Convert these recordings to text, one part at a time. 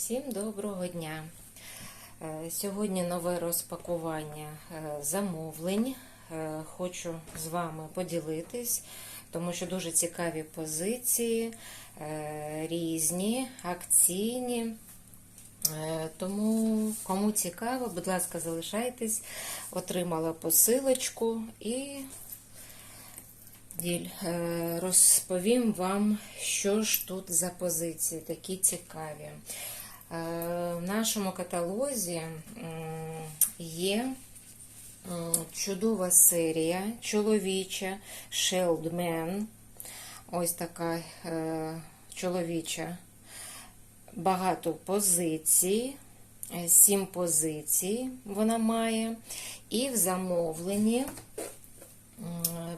Всім доброго дня! Е, Сьогодні нове розпакування е, замовлень. Е, Хочу з вами поділитись, тому що дуже цікаві позиції, різні, акційні. Тому, кому цікаво, будь ласка, залишайтесь. Отримала посилочку і розповім вам, що ж тут за позиції такі цікаві. Е, В нашому каталозі є чудова серія чоловіча Sheldman. Ось така е, чоловіча. Багато позицій, е, сім позицій вона має. І в замовленні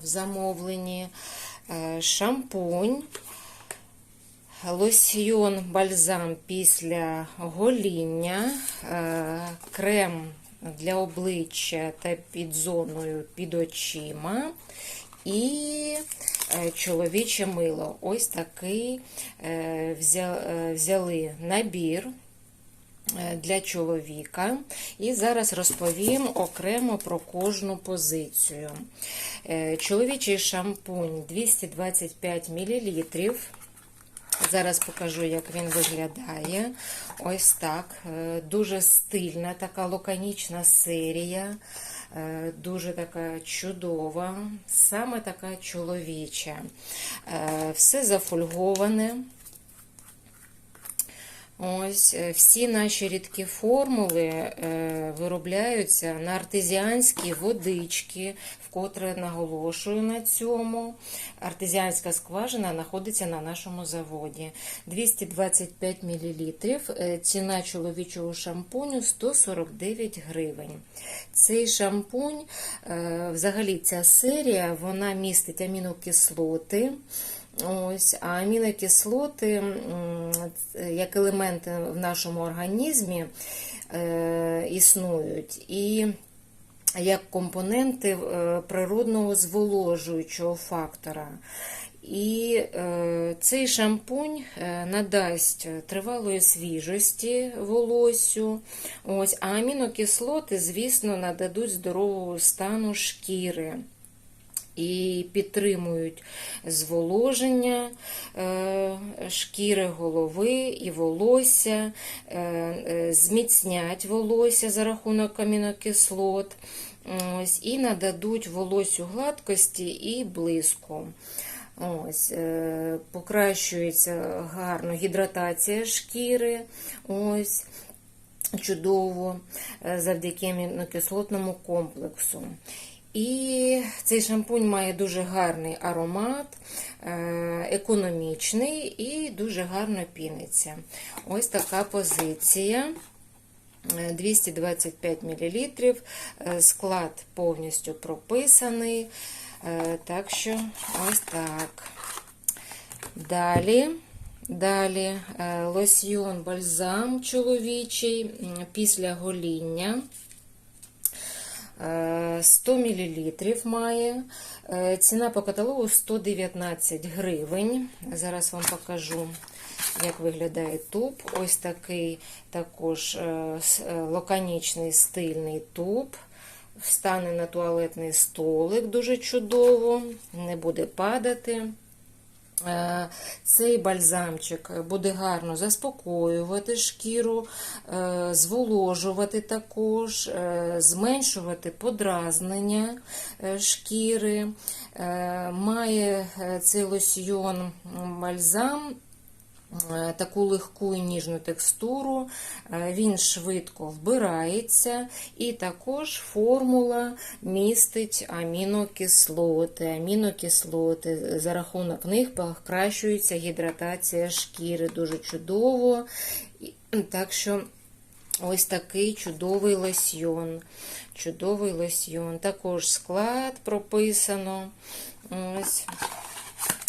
в замовленні е, шампунь, лосьйон бальзам після гоління, е, крем для обличчя та під зоною під очима. І е, чоловіче мило. Ось такий е, взя- взяли набір для чоловіка. І зараз розповім окремо про кожну позицію. Чоловічий шампунь 225 мл. Зараз покажу, як він виглядає. Ось так. Е, Дуже стильна, така лаконічна серія. Е, Дуже така чудова, саме така чоловіча. Е, Все зафольговане. Ось е, всі наші рідкі формули е, виробляються на артезіанські водички, вкотре наголошую на цьому. Артезіанська скважина знаходиться на нашому заводі. 225 мл. Е, Ціна чоловічого шампуню 149 гривень. Цей шампунь, взагалі ця серія, вона містить амінокислоти. Ось, а амінокислоти, як елементи в нашому організмі, е, існують. І як компоненти е, природного зволожуючого фактора. І е, цей шампунь надасть тривалої свіжості волосю. Ось, а амінокислоти, звісно, нададуть здорового стану шкіри і підтримують зволоження е, шкіри голови і волосся, е, е, зміцнять волосся за рахунок амінокислот, ось, і нададуть волосю гладкості і блиску. Ось, Покращується гарно гідратація шкіри. Ось, Чудово завдяки амінокислотному комплексу. І цей шампунь має дуже гарний аромат, е, економічний і дуже гарно піниться. Ось така позиція. Е, 225 мл. Склад повністю прописаний. Е, Так що, ось так. Далі. Далі е, лосьйон бальзам чоловічий після гоління. Е, 100 мл має. Е, Ціна по каталогу 119 гривень. Зараз вам покажу, як виглядає туб. Ось такий також е, е, лаконічний стильний туб. Встане на туалетний столик дуже чудово, не буде падати. Е, Цей бальзамчик буде гарно заспокоювати шкіру, е, зволожувати також, е, зменшувати подразнення шкіри. Має цей лосьйон бальзам таку легку і ніжну текстуру, е, він швидко вбирається, і також формула містить амінокислоти. Амінокислоти за рахунок них покращується гідратація шкіри дуже чудово. Так що ось такий чудовий лосьйон. Чудовий лосьйон. Також склад прописано. Ось.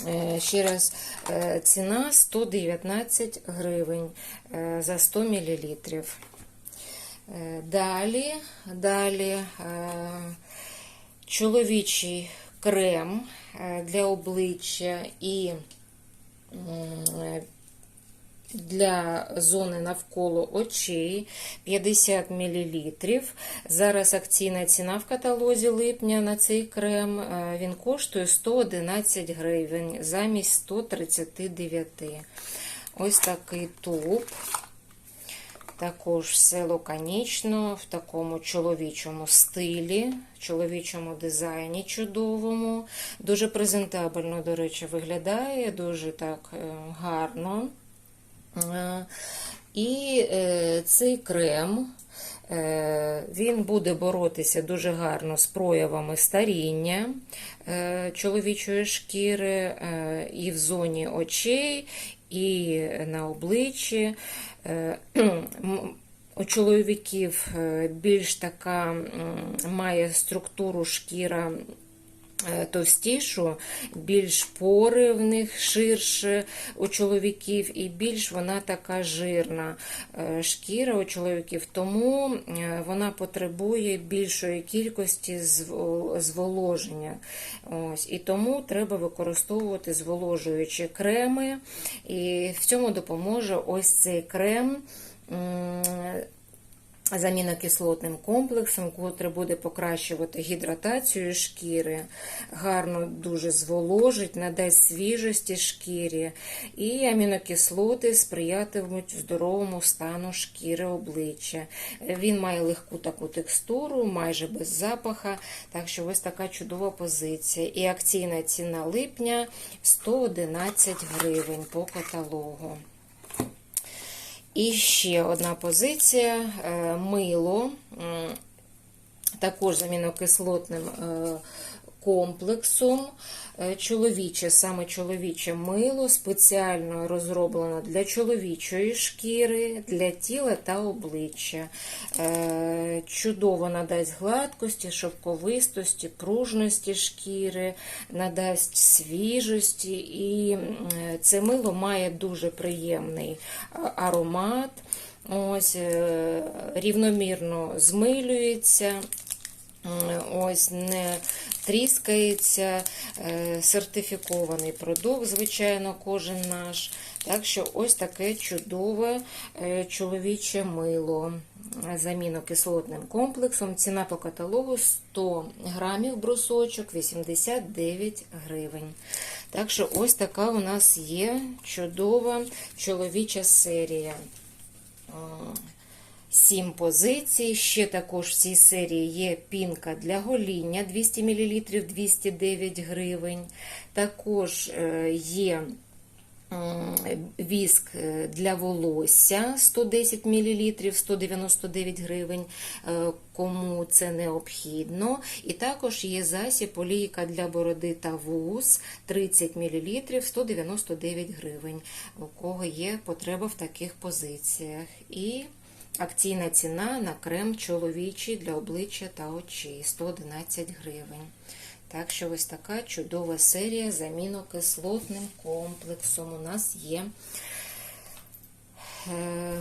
Е, Ще раз, е, ціна 119 гривень е, за 100 мл. Далі, далі чоловічий крем для обличчя і для зони навколо очей 50 мл. Зараз акційна ціна в каталозі липня на цей крем. е, Він коштує 111 гривень замість 139. Ось такий туб. Також все лаконічно, в такому чоловічому стилі, чоловічому дизайні чудовому. Дуже презентабельно, до речі, виглядає, дуже так е, гарно. Е, І е, цей крем. е, Він буде боротися дуже гарно з проявами старіння чоловічої шкіри і в зоні очей, і на обличчі. У чоловіків більш така має структуру шкіра товстішу, більш пори в них ширше у чоловіків, і більш вона така жирна е, шкіра у чоловіків, тому е, вона потребує більшої кількості зв- зволоження. Ось, і тому треба використовувати зволожуючі креми. І в цьому допоможе ось цей крем. З амінокислотним комплексом, котрий буде покращувати гідратацію шкіри, гарно дуже зволожить, надасть свіжості шкірі, і амінокислоти сприятимуть здоровому стану шкіри обличчя. Він має легку таку текстуру, майже без запаха, так що ось така чудова позиція. І акційна ціна липня 111 гривень по каталогу. І ще одна позиція е, мило, також з амінокислотним е, комплексом. Е, Чоловіче, саме чоловіче мило, спеціально розроблено для чоловічої шкіри, для тіла та обличчя. Е, Чудово надасть гладкості, шовковистості, пружності шкіри, надасть свіжості, і це мило має дуже приємний аромат. Ось е, рівномірно змилюється. Ось не тріскається, е, сертифікований продукт, звичайно, кожен наш. Так що ось таке чудове е, чоловіче мило з амінокислотним комплексом. Ціна по каталогу 100 грамів брусочок 89 гривень. Так що ось така у нас є чудова чоловіча серія. Сім позицій. Ще також в цій серії є пінка для гоління 200 мл 209 гривень. Також е, є віск е, для волосся 110 мл 199 гривень, е, кому це необхідно. І також є засіб олійка для бороди та вуз 30 мл 199 гривень, у кого є потреба в таких позиціях. І Акційна ціна на крем чоловічий для обличчя та очей 111 гривень. Так що ось така чудова серія з амінокислотним комплексом у нас є е,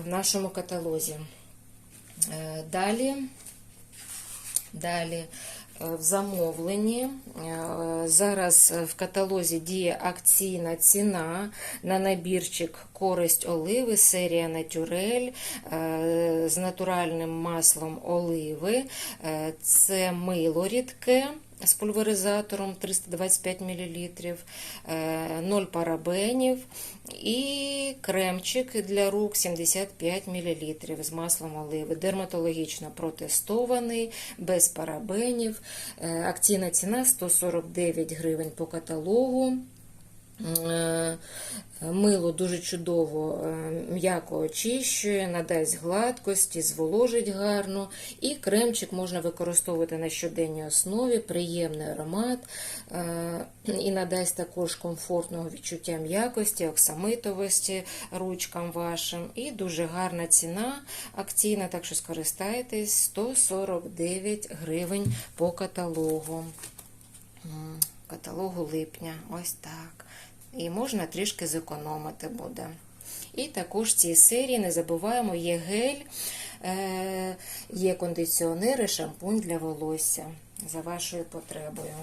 в нашому каталозі. Е, Далі, далі в замовленні. Е, Зараз в каталозі діє акційна ціна на набірчик користь оливи, серія Натюрель е, з натуральним маслом оливи. Е, Це мило рідке. З пульверизатором 325 мл, 0 парабенів і кремчик для рук 75 мл з маслом оливи. Дерматологічно протестований, без парабенів. Е, Акційна ціна 149 гривень по каталогу. Е, Мило дуже чудово е, м'яко очищує, надасть гладкості, зволожить гарно. І кремчик можна використовувати на щоденній основі, приємний аромат е, і надасть також комфортного відчуття м'якості, оксамитовості ручкам вашим. І дуже гарна ціна акційна, так що скористайтесь 149 гривень по каталогу. Каталогу липня. Ось так. І можна трішки зекономити буде. І також в цій серії не забуваємо, є гель, е, є кондиціонер і шампунь для волосся за вашою потребою.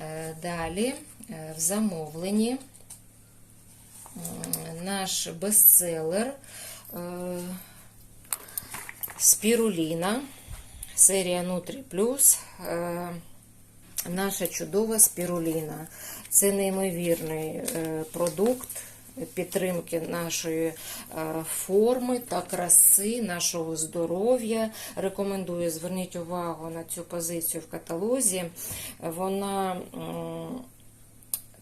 Е, Далі е, в замовленні наш бестселер Спіруліна, серія Нутрі Плюс. Наша чудова спіруліна. Це неймовірний е, продукт підтримки нашої е, форми та краси, нашого здоров'я. Рекомендую зверніть увагу на цю позицію в каталозі. Вона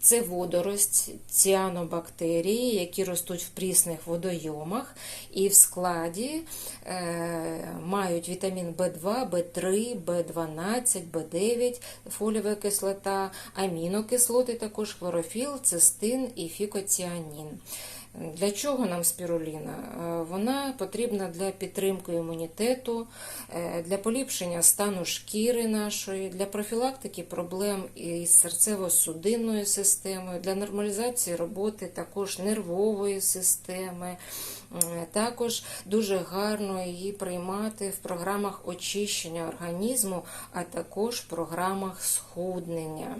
це водорость, ціанобактерії, які ростуть в прісних водойомах, і в складі е, мають вітамін В2, В3, В12, В9, фолієва кислота, амінокислоти, також хлорофіл, цистин і фікоціанін. Для чого нам спіруліна? Е, Вона потрібна для підтримки імунітету, е, для поліпшення стану шкіри нашої, для профілактики проблем із серцево-судинною системою, для нормалізації роботи також нервової системи. Також дуже гарно її приймати в програмах очищення організму, а також в програмах схуднення.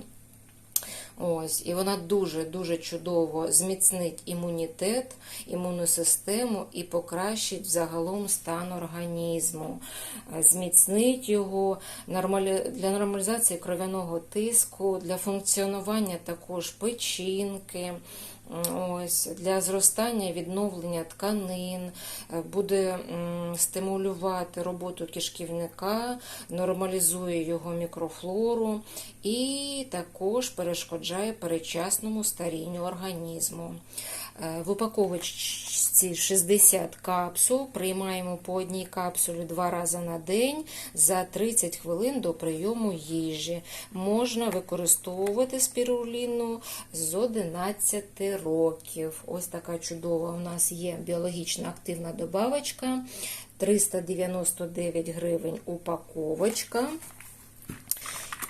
Ось, і вона дуже-дуже чудово зміцнить імунітет, імунну систему і покращить взагалом стан організму, Е, зміцнить його для нормалізації кров'яного тиску, для функціонування також печінки. Ось для зростання і відновлення тканин, е, буде стимулювати роботу кишківника, нормалізує його мікрофлору і також перешкоджає передчасному старінню організму. Е, В упаковочці 60 капсул приймаємо по одній капсулі два рази на день за 30 хвилин до прийому їжі. Можна використовувати спіруліну з 11 років. Ось така чудова у нас є біологічно активна добавочка. 399 гривень упаковочка.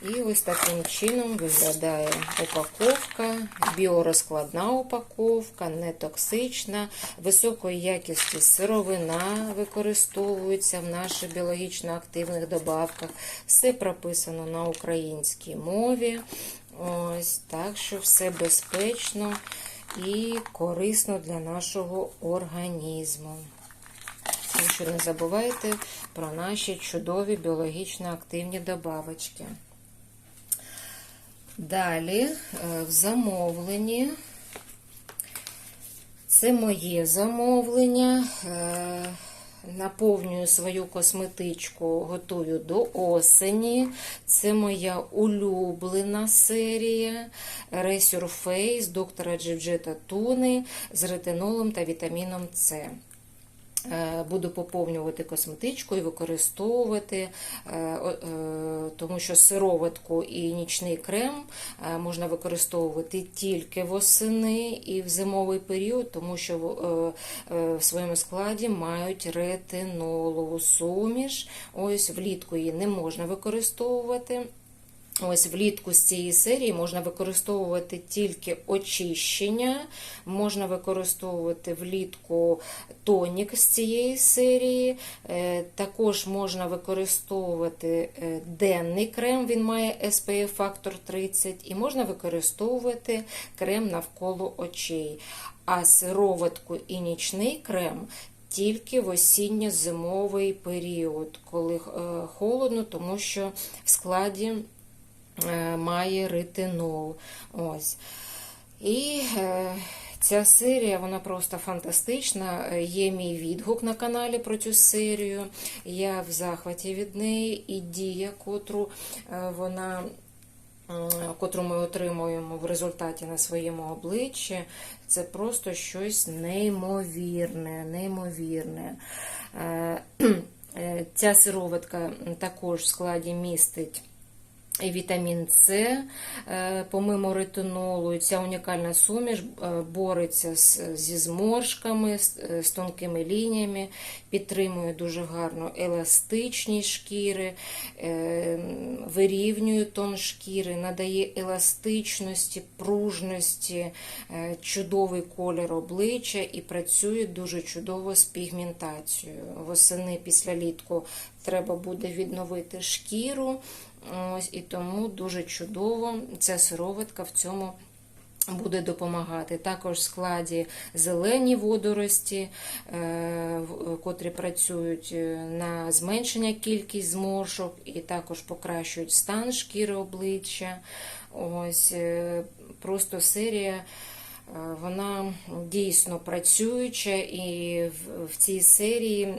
І ось таким чином виглядає упаковка, біорозкладна упаковка, нетоксична, високої якості сировина використовується в наших біологічно активних добавках. Все прописано на українській мові. Ось так що все безпечно і корисно для нашого організму. Так що не забувайте про наші чудові біологічно активні добавочки. Далі е, в замовленні. Це моє замовлення. Е, Наповнюю свою косметичку, готую до осені. Це моя улюблена серія Resurface доктора Джиджета Туни з ретинолом та вітаміном С. Е, Буду поповнювати косметичку і використовувати, е, е, тому що сироватку і нічний крем можна використовувати тільки восени і в зимовий період, тому що в своєму складі мають ретинолову суміш. Ось влітку її не можна використовувати. Ось влітку з цієї серії можна використовувати тільки очищення, можна використовувати влітку тонік з цієї серії, е, також можна використовувати е, денний крем, він має SPF фактор 30, і можна використовувати крем навколо очей. А сироватку і нічний крем тільки в осінньо-зимовий період, коли е, холодно, тому що в складі має ретинол. Ось. І е, ця серія вона просто фантастична. Е, Є мій відгук на каналі про цю серію. Я в захваті від неї і дія, котру е, вона. Котру ми отримуємо в результаті на своєму обличчі, це просто щось неймовірне, неймовірне. Е, е, Ця сироватка також в складі містить і вітамін С, е, помимо ретинолу, і ця унікальна суміш е, бореться зі зморшками, з, е, тонкими лініями, підтримує дуже гарно еластичність шкіри, вирівнює тон шкіри, надає еластичності, пружності, чудовий колір обличчя і працює дуже чудово з пігментацією. Восени після літку треба буде відновити шкіру. Ось і тому дуже чудово ця сироватка в цьому Буде допомагати також в складі зелені водорості, е, котрі працюють е, на зменшення кількість зморшок і також покращують стан шкіри обличчя. Ось е, просто серія. е, Вона дійсно працююча, і в, цій серії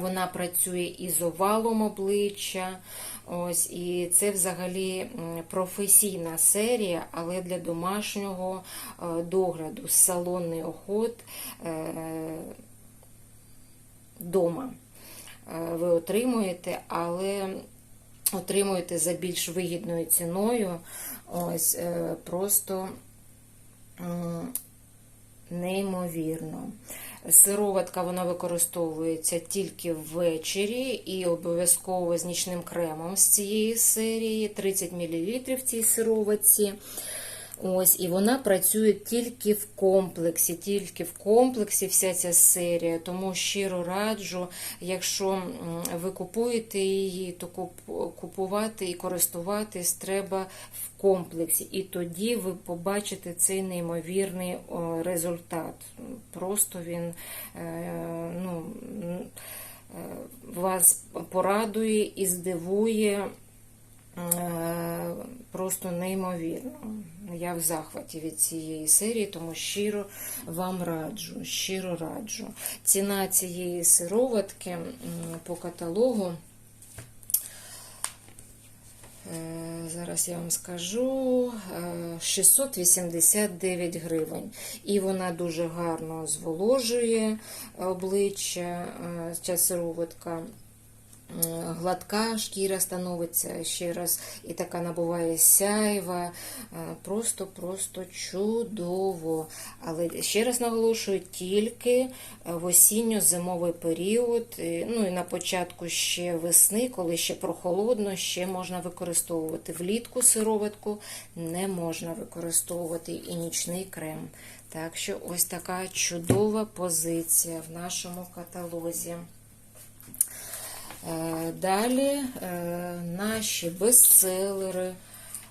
вона працює із овалом обличчя. Ось, і це взагалі професійна серія, але для домашнього е, догляду салонний охот вдома ви отримуєте, але отримуєте за більш вигідною ціною. Ось е, просто неймовірно. Сироватка вона використовується тільки ввечері і обов'язково з нічним кремом з цієї серії 30 мл в цій сироватці. Ось, і вона працює тільки в комплексі, тільки в комплексі вся ця серія. Тому щиро раджу, якщо ви купуєте її, то купувати і користуватись треба в комплексі. І тоді ви побачите цей неймовірний результат. Просто він е, ну, е, вас порадує і здивує. Е, Просто неймовірно. Я в захваті від цієї серії, тому щиро вам раджу, щиро раджу. Ціна цієї сироватки по каталогу. е, Зараз я вам скажу е, 689 гривень. І вона дуже гарно зволожує обличчя, е, ця сироватка. М, Гладка шкіра становиться ще раз, і така набуває сяйва. Просто-просто чудово. Але ще раз наголошую, тільки е, в осінньо-зимовий період, ну і на початку ще весни, коли ще прохолодно, ще можна використовувати. Влітку сироватку не можна використовувати і нічний крем. Так що ось така чудова позиція в нашому каталозі. Е, Далі е, наші бестселери,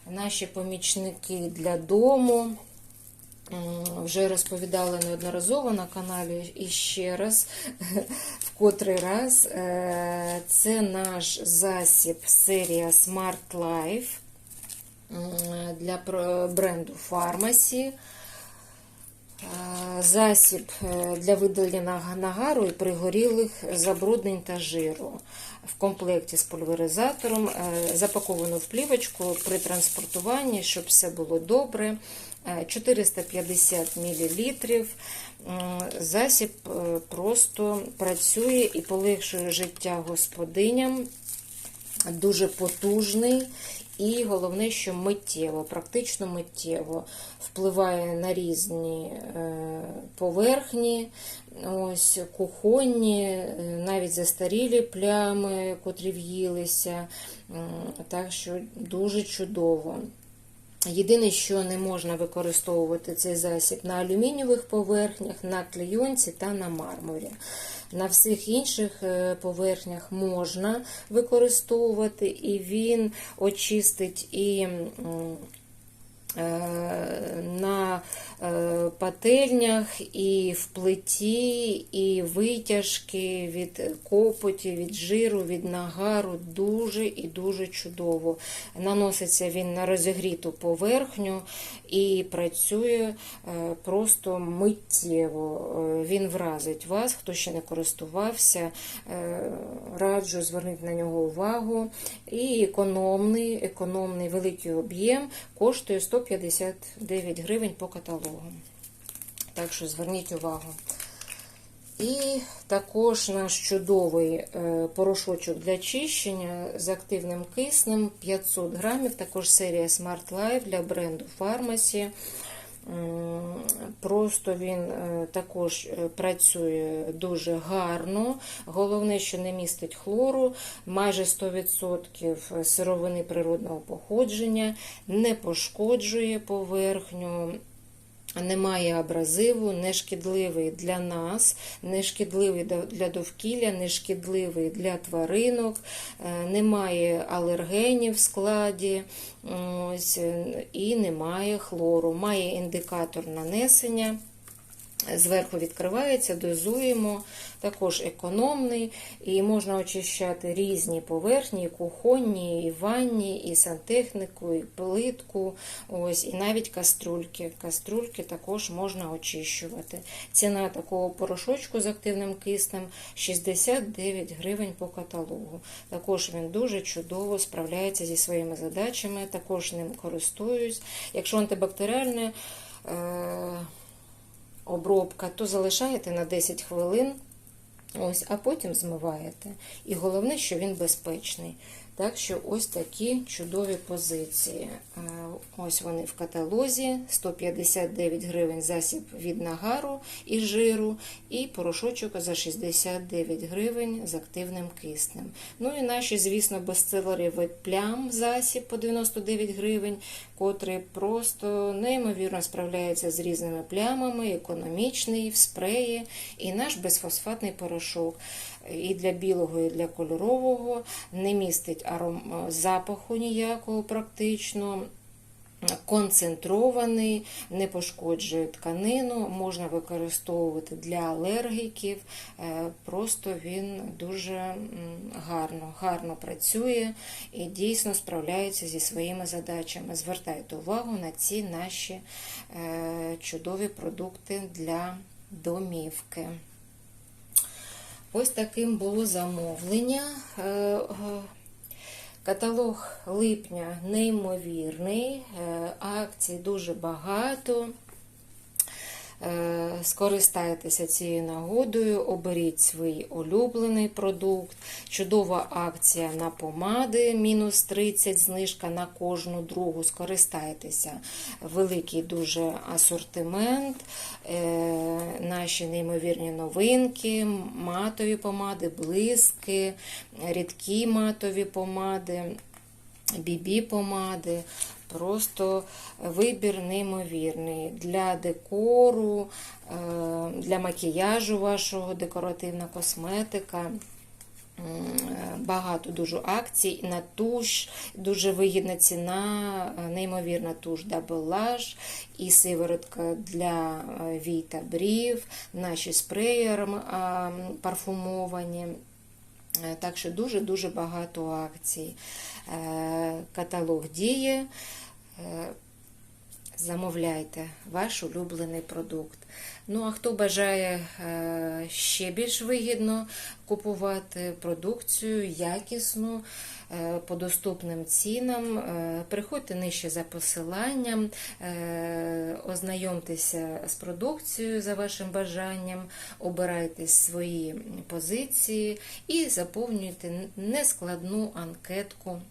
наші помічники для дому. Вже розповідала неодноразово на каналі і ще раз, в котрий раз. Е, Це наш засіб серія Smart Life для бренду Pharmacy. Е, Засіб е, для видалення нагару і пригорілих забруднень та жиру в комплекті з пульверизатором, е, запаковано в плівочку при транспортуванні, щоб все було добре. Е, 450 мл. Засіб просто працює і полегшує життя господиням дуже потужний і головне, що миттєво, практично миттєво впливає на різні е, поверхні, ось кухонні, е, навіть застарілі плями, котрі в'їлися. Так що дуже чудово. Єдине, що не можна використовувати цей засіб на алюмінієвих поверхнях, на клейонці та на мармурі. На всіх інших е, поверхнях можна використовувати, і він очистить і на е, пательнях, і в плиті, і витяжки від копоті, від жиру, від нагару дуже і дуже чудово. Наноситься він на розігріту поверхню і працює е, просто миттєво. Е, Він вразить вас, хто ще не користувався. е, Раджу звернути на нього увагу. І економний, економний великий об'єм коштує 159 гривень по каталогу. Так що зверніть увагу. І також наш чудовий е, порошочок для чищення з активним киснем 500 грамів. Також серія Smart Life для бренду Pharmacy. Просто він е, також е, працює дуже гарно. Головне, що не містить хлору, майже 100% сировини природного походження, не пошкоджує поверхню. Немає абразиву, не шкідливий для нас, не шкідливий для довкілля, не шкідливий для тваринок, е, немає алергенів в складі ось, і немає хлору. Має індикатор нанесення. Зверху відкривається, дозуємо, також економний, і можна очищати різні поверхні, і кухонні, і ванні, і сантехніку, і плитку, ось, і навіть каструльки. Каструльки також можна очищувати. Ціна такого порошочку з активним киснем 69 гривень по каталогу. Також він дуже чудово справляється зі своїми задачами, також ним користуюсь. Якщо антибактеріальне. Обробка, то залишаєте на 10 хвилин, ось, а потім змиваєте. І головне, що він безпечний. Так що ось такі чудові позиції. Е, Ось вони в каталозі: 159 гривень засіб від нагару і жиру, і порошочок за 69 гривень з активним киснем. Ну і наші, звісно, бестселери від плям засіб по 99 гривень, котрий просто неймовірно справляється з різними плямами, економічний в спреї, і наш безфосфатний порошок. І для білого, і для кольорового не містить аром... запаху ніякого практично. Концентрований, не пошкоджує тканину, можна використовувати для алергіків. Е, Просто він дуже гарно, гарно працює і дійсно справляється зі своїми задачами. Звертайте увагу на ці наші е, чудові продукти для домівки. Ось таким було замовлення. Е, е, Каталог липня неймовірний, е, акцій дуже багато. Е, Скористайтеся цією нагодою, оберіть свій улюблений продукт. Чудова акція на помади, мінус 30 знижка на кожну другу. Скористайтеся. Великий дуже асортимент, е, наші неймовірні новинки, матові помади, блиски, рідкі матові помади. Бібі помади, просто вибір неймовірний для декору, е, для макіяжу вашого, декоративна косметика. Багато дуже акцій на туш, дуже вигідна ціна, е, неймовірна туш Lash і сиворотка для е, вій та брів, наші спреєри парфумовані. Е, Так що дуже-дуже багато акцій. Е, Каталог діє. Замовляйте ваш улюблений продукт. Ну, а хто бажає е, ще більш вигідно купувати продукцію якісну е, по доступним цінам, е, приходьте нижче за посиланням, ознайомтеся з продукцією за вашим бажанням, обирайте свої позиції і заповнюйте нескладну анкетку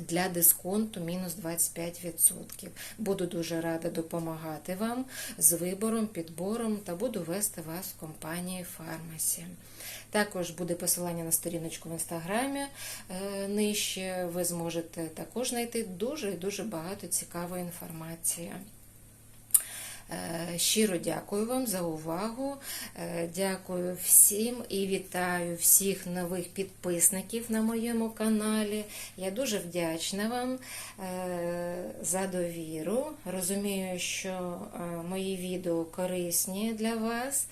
для дисконту мінус 25%. Буду дуже рада допомагати вам з вибором, підбором та буду вести вас в компанії Фармасі. Також буде посилання на сторіночку в інстаграмі е, нижче. Ви зможете також знайти дуже і дуже багато цікавої інформації. Е, Щиро дякую вам за увагу. Е, Дякую всім і вітаю всіх нових підписників на моєму каналі. Я дуже вдячна вам е, за довіру. Розумію, що мої відео корисні для вас.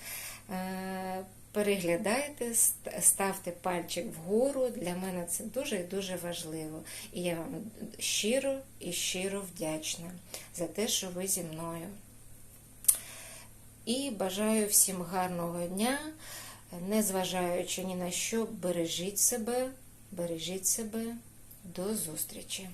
Переглядайте, ставте пальчик вгору. Для мене це дуже і дуже важливо. І я вам щиро і щиро вдячна за те, що ви зі мною. І бажаю всім гарного дня, незважаючи ні на що, бережіть себе, бережіть себе. До зустрічі!